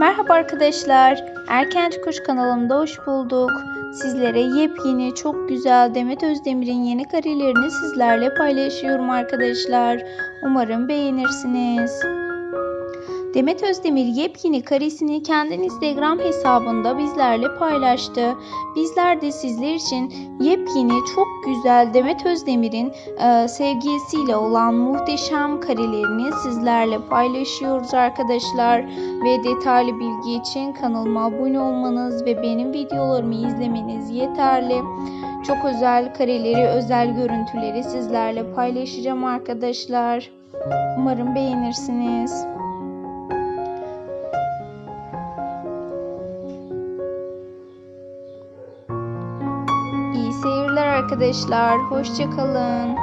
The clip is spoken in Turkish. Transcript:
Merhaba arkadaşlar. Erkenci Kuş kanalımda hoş bulduk. Sizlere yepyeni çok güzel Demet Özdemir'in yeni karelerini sizlerle paylaşıyorum arkadaşlar. Umarım beğenirsiniz. Demet Özdemir yepyeni karesini kendi Instagram hesabında bizlerle paylaştı. Bizler de sizler için yepyeni çok güzel Demet Özdemir'in e, sevgilisiyle olan muhteşem karelerini sizlerle paylaşıyoruz arkadaşlar. Ve detaylı bilgi için kanalıma abone olmanız ve benim videolarımı izlemeniz yeterli. Çok özel kareleri, özel görüntüleri sizlerle paylaşacağım arkadaşlar. Umarım beğenirsiniz. Arkadaşlar. Hoşçakalın.